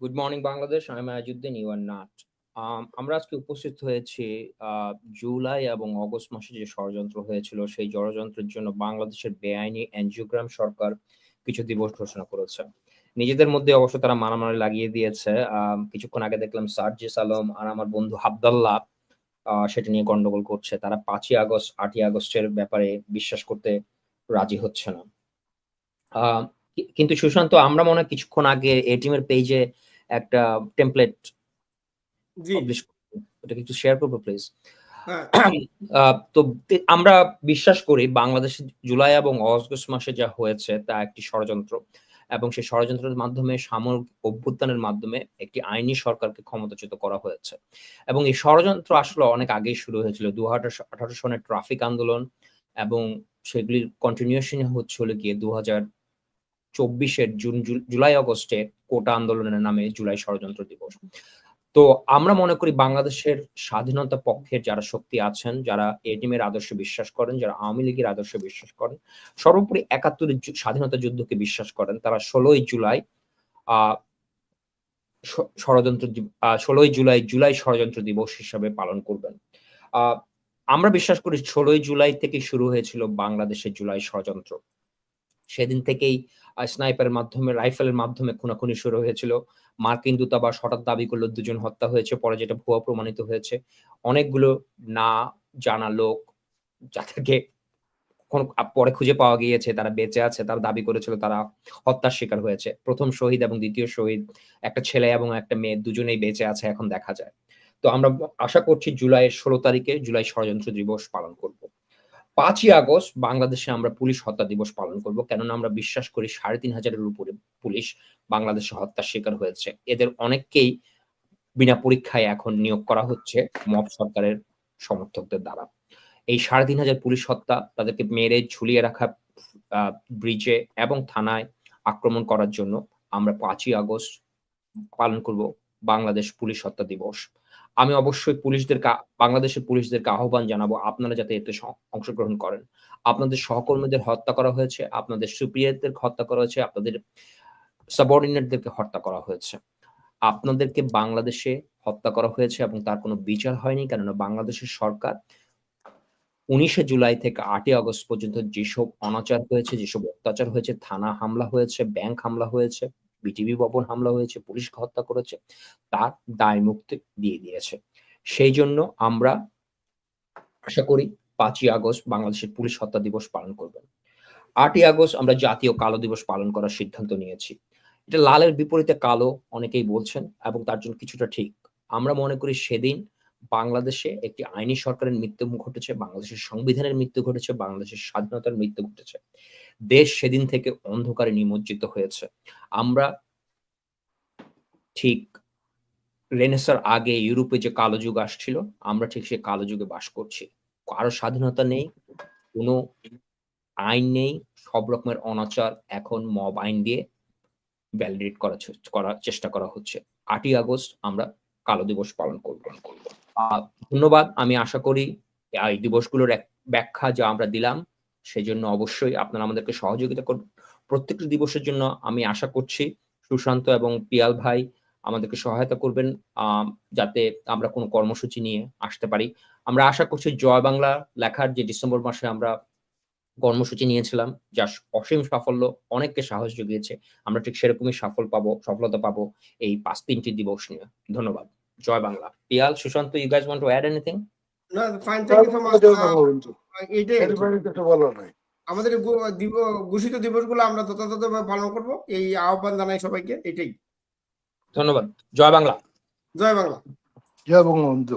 Good morning Bangladesh আমি মায়াজুদ্দিন you R nut আমরা আজকে উপস্থিত হয়েছি জুলাই এবং অগস্ট মাসে যে ষড়যন্ত্র হয়েছিল সেই ষড়যন্ত্রের জন্য বাংলাদেশের বেআইনি এনজিওগ্রাম সরকার কিছু দিবস ঘোষণা করেছে। নিজেদের মধ্যে অবশ্য তারা মারামারি লাগিয়ে দিয়েছে। কিছুক্ষণ আগে দেখলাম সার্জিস আলম আর আমার বন্ধু হাবদাল্লাহ আহ, সেটা নিয়ে গন্ডগোল করছে। তারা পাঁচই আগস্ট আটই আগস্টের ব্যাপারে বিশ্বাস করতে রাজি হচ্ছে না। কিন্তু সুশান্ত আমরা মনে কিছুক্ষণ আগে এটিএম এর পেজে একটা টেমপ্লেট পাবলিশ ওটাকে একটু শেয়ার করব প্লিজ হ্যাঁ। তো আমরা বিশ্বাস করি বাংলাদেশে জুলাই এবং অগস্ট মাসে যা হয়েছে তা একটি ষড়যন্ত্র এবং সেই ষড়যন্ত্রের মাধ্যমে সামরিক অভ্যুত্থানের মাধ্যমে একটি আইনি সরকারকে ক্ষমতাচ্যুত করা হয়েছে। এবং এই ষড়যন্ত্র আসলে অনেক আগেই শুরু হয়েছিল। দু হাজার আঠারো সনের ট্রাফিক আন্দোলন এবং সেগুলির কন্টিনিউশন হচ্ছে হলো গিয়ে দু হাজার চব্বিশের জুন জুলাই অগস্টে কোটা আন্দোলনের নামে জুলাই ষড়যন্ত্র দিবস। তো আমরা মনে করি বাংলাদেশের স্বাধীনতা পক্ষের যারা শক্তি আছেন, যারা এটিমের আদর্শে বিশ্বাস করেন, যারা আওয়ামী লীগের আদর্শে বিশ্বাস করেন, সর্বোপরি একাত্তরের স্বাধীনতা যুদ্ধকে বিশ্বাস করেন। তারা ষোলোই জুলাই আহ ষড়যন্ত্র ষোলোই জুলাই জুলাই ষড়যন্ত্র দিবস হিসাবে পালন করবেন। আহ আমরা বিশ্বাস করি ষোলোই জুলাই থেকে শুরু হয়েছিল বাংলাদেশের জুলাই ষড়যন্ত্র। সেদিন থেকেই স্নাইপারের মাধ্যমে রাইফেলের মাধ্যমে খুনাখুনি শুরু হয়েছিল। মার্কিন দূতাবাস হঠাৎ দাবি করল, দুজন হত্যা হয়েছে, পরে যেটা ভুয়া প্রমাণিত হয়েছে। অনেকগুলো না জানা লোক যাদেরকে পরে খুঁজে পাওয়া গিয়েছে, তারা বেঁচে আছে, তারা দাবি করেছিল তারা হত্যার শিকার হয়েছে। প্রথম শহীদ এবং দ্বিতীয় শহীদ, একটা ছেলে এবং একটা মেয়ে, দুজনেই বেঁচে আছে এখন দেখা যায়। তো আমরা আশা করছি জুলাইয়ের ষোলো তারিখে জুলাই ষড়যন্ত্র দিবস পালন করব। পাঁচই আগস্ট বাংলাদেশে আমরা পুলিশ হত্যা দিবস পালন করব, কেননা আমরা বিশ্বাস করি সাড়ে তিন হাজারের উপরে পুলিশ বাংলাদেশে হত্যার শিকার হয়েছে। এদের অনেককেই বিনা পরীক্ষায় এখন নিয়োগ করা হচ্ছে মব সরকারের সমর্থকদের দ্বারা। এই সাড়ে তিন হাজার পুলিশ হত্যা তাদেরকে মেরে ঝুলিয়ে রাখা ব্রিজে এবং থানায় আক্রমণ করার জন্য আমরা পাঁচই আগস্ট পালন করব বাংলাদেশ পুলিশ হত্যা দিবস। আমি অবশ্যই পুলিশদেরকে বাংলাদেশের পুলিশদেরকে আহ্বান জানাব আপনারা যাতে এতে অংশগ্রহণ করেন। আপনাদের সহকর্মীদের হত্যা করা হয়েছে, আপনাদের সুপ্রিয়দের হত্যা করা হয়েছে, আপনাদের সাবঅর্ডিনেটদেরকে হত্যা করা হয়েছে। আপনাদেরকে বাংলাদেশে হত্যা করা হয়েছে এবং তার কোনো বিচার হয়নি, কেননা বাংলাদেশের সরকার উনিশে জুলাই থেকে আটই আগস্ট পর্যন্ত যেসব অনাচার হয়েছে, যেসব অত্যাচার হয়েছে, থানা হামলা হয়েছে, ব্যাংক হামলা হয়েছে বিটিভি ভবন হামলা হয়েছে পুলিশকে হত্যা করেছে, তার দায় মুক্তি দিয়ে দিয়েছে। সেই জন্য আমরা আশা করি পাঁচই আগস্ট বাংলাদেশের পুলিশ হত্যা দিবস পালন করবেন। আটই আগস্ট আমরা জাতীয় কালো দিবস পালন করার সিদ্ধান্ত নিয়েছি। এটা লালের বিপরীতে কালো অনেকেই বলছেন এবং তার জন্য কিছুটা ঠিক। আমরা মনে করি সেদিন বাংলাদেশে একটি আইনি সরকারের মৃত্যু ঘটেছে, বাংলাদেশের সংবিধানের মৃত্যু ঘটেছে, বাংলাদেশের স্বাধীনতার মৃত্যু ঘটেছে। দেশ সেদিন থেকে অন্ধকারে নিমজ্জিত হয়েছে। আমরা ঠিক রেনেসার আগে ইউরোপে যে কালো যুগ আসছিল, আমরা ঠিক সে কালো যুগে বাস করছি। কারও স্বাধীনতা নেই, কোনো আইন নেই, সব রকমের অনাচার এখন মব আইন দিয়ে ভ্যালিডেট করার চে- করার চেষ্টা করা হচ্ছে। আটই আগস্ট আমরা কালো দিবস পালন করব। ধন্যবাদ। আমি আশা করি এই দিবসগুলোর এক ব্যাখ্যা যা আমরা দিলাম সেই জন্য অবশ্যই আপনারা আমাদেরকে সহযোগিতা করুন। প্রত্যেকটি দিবসের জন্য আমি আশা করছি সুশান্ত এবং পিয়াল ভাই আমাদেরকে সহায়তা করবেন যাতে আমরা কোনো কর্মসূচি নিয়ে আসতে পারি। আমরা আশা করছি জয় বাংলা লেখার যে ডিসেম্বর মাসে আমরা কর্মসূচি নিয়েছিলাম যা অসীম সাফল্য অনেককে সাহস জুগিয়েছে, আমরা ঠিক সেরকমই সফল পাবো, সফলতা পাবো এই পাঁচ তিনটি দিবস নিয়ে। ধন্যবাদ। জয় Bangla. Piyal, Sushant you guys want to add anything না fine thank you so much নাই। আমাদের ঘোষিত দিবস ঘোষিত দিবসগুলো আমরা যথাযথভাবে পালন করব। এই আহ্বান জানাই সবাইকে এটাই। ধন্যবাদ। জয় বাংলা। জয় বাংলা। জয় বঙ্গবন্ধু